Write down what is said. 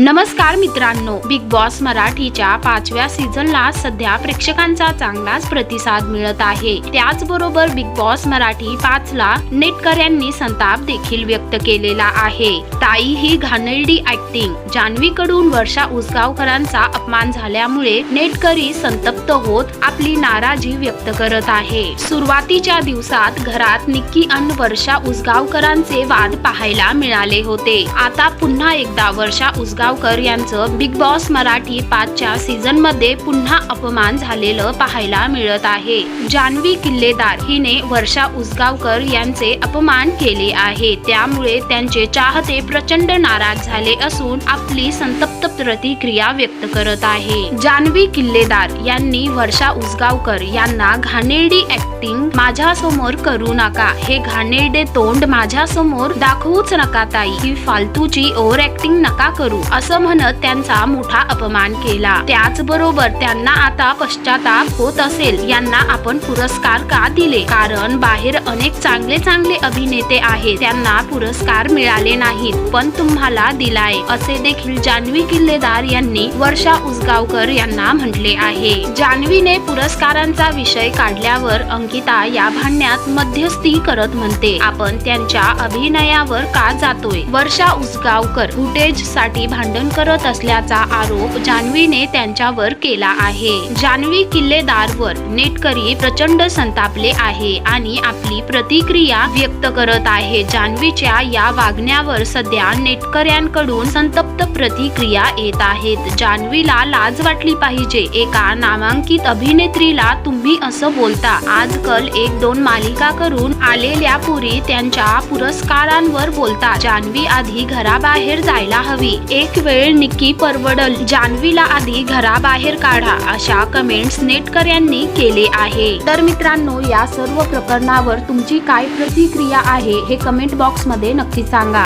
नमस्कार मित्रांनो big boss मराठीच्या पाचव्या सीझनला सध्या प्रेक्षकांचा चांगलाच प्रतिसाद मिळत आहे. त्याचबरोबर बिग बॉस मराठी पाचला नेटकऱ्यांनी संताप देखील व्यक्त केलेला आहे. ताई ही घाणेरडी ऍक्टिंग जान्हवीकडून वर्षा उसगावकरांचा अपमान झाल्यामुळे नेटकरी संतप्त होत आपली नाराजी व्यक्त करत आहे. सुरुवातीच्या दिवसात घरात निक्की अन वर्षा उसगावकरांचे वाद पाहायला मिळाले होते. आता पुन्हा एकदा वर्षा उसगावकर यांचं बिग बॉस मराठी पाचच्या सीझनमध्ये पुन्हा अपमान झालेलं पाहायला मिळत आहे. जान्हवी किल्लेदार हिने वर्षा उसगावकर यांचे अपमान केले आहे. त्यामुळे त्यांचे चाहते प्रचंड नाराज झाले असून आपली संतप्त प्रतिक्रिया व्यक्त करत आहे. जान्हवी किल्लेदार यांनी वर्षा उसगावकर यांना घाणेरडी ऍक्टिंग माझ्यासमोर करू नका. हे घाणेरडे तोंड माझ्यासमोर दाखवूच नका ताई. ही फालतूची ओव्हर ऍक्टिंग नका करू. असं म्हणत त्यांचा मोठा अपमान केला. त्याचबरोबर त्यांना आता पश्चाताप होत असेल यांना आपण पुरस्कार का दिले? कारण बाहेर अनेक चांगले चांगले अभिनेते आहेत त्यांना पुरस्कार मिळाले नाहीत पण तुम्हाला दिलाय असे देखील जान्हवी किल्लेदार यांनी वर्षा उसगावकर यांना म्हटले आहे. जान्हवीने पुरस्कारांचा विषय काढल्यावर अंकिता या भांडण्यात मध्यस्थी करत म्हणते आपण त्यांच्या अभिनयावर का जातोय वर्षा उसगावकर फुटेजसाठी भांडण करत असल्याचा आरोप जान्हवीने त्यांच्यावर केला आहे. जान्हवी किल्लेदारवर नेटकरी प्रचंड संतापले आहे आणि आपली प्रतिक्रिया व्यक्त करत आहे. जान्हवीच्या या वागण्यावर सध्या नेटकऱ्यांकडून संतप्त प्रतिक्रिया येत आहेत. जान्हवीला लाज वाटली पाहिजे. एका नामांकित अभिनेत्रीला तुम्ही असं बोलता. आजकाल एक दोन मालिका करून आलेल्या पुरी त्यांच्या पुरस्कारांवर बोलता जान्हवी आधी घराबाहेर जायला हवी. एक वेळ निक्की परवडल. जान्हवीला आधी घराबाहेर काढा अशा कमेंट्स नेटकऱ्यांनी केले आहे. तर मित्रांनो या सर्व प्रकरणावर तुमची काय प्रतिक्रिया आहे हे कमेंट बॉक्समध्ये नक्की सांगा.